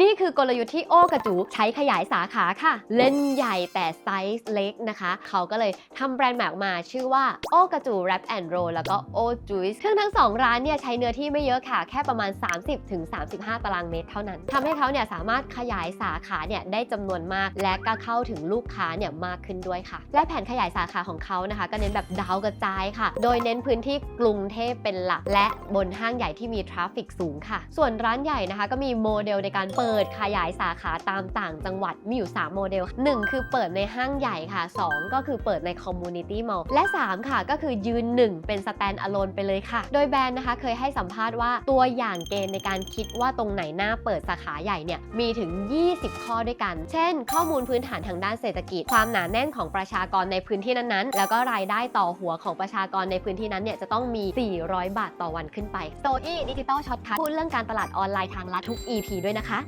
นี่คือกลยุทธ์ที่โอกระจูใช้ขยายสาขาค่ะ เล่นใหญ่แต่ไซส์เล็กนะคะ เขาก็เลยทำแบรนด์แมกมาชื่อว่าโอกระจู Wrap and Roll แล้วก็โอจุยซึ่งทั้งสองร้านเนี่ยใช้เนื้อที่ไม่เยอะค่ะ แค่ประมาณ 30-35 ตารางเมตรเท่านั้นทำให้เขาเนี่ยสามารถขยายสาขาเนี่ยได้จำนวนมาก และก็เข้าถึงลูกค้าเนี่ยมากขึ้นด้วยค่ะ และแผนขยายสาขาของเขานะคะ ก็เน้นแบบดาวกระจายค่ะ โดยเน้นพื้นที่กรุงเทพเป็นหลัก และบนห้างใหญ่ที่มีทราฟฟิกสูงค่ะ ส่วนร้านใหญ่นะคะก็มีโมเดลในการเปิดขยายสาขาตามต่างจังหวัดมีอยู่ 3 โมเดล 1 คือเปิดในห้างใหญ่ค่ะ 2 ก็คือเปิดในคอมมูนิตี้มอลล์และ 3 ค่ะ ก็คือยืน 1 เป็นสแตนด์อะโลนไปเลยค่ะ โดยแบรนด์นะคะเคยให้สัมภาษณ์ว่าตัวอย่างเกณฑ์ในการคิดว่าตรงไหนหน้าเปิดสาขาใหญ่เนี่ยมีถึง 20 ข้อด้วยกัน เช่น ข้อมูลพื้นฐานทางด้านเศรษฐกิจ ความหนาแน่นของประชากรในพื้นที่นั้นๆ แล้วก็รายได้ต่อหัวของประชากรในพื้นที่นั้นเนี่ยจะต้องมี 400 บาทต่อวันขึ้นไปโซอี้ดิจิตอลช็อตคัทพูดเรื่องการตลาดออนไลน์ทางลัดทุก EP ด้วยนะคะ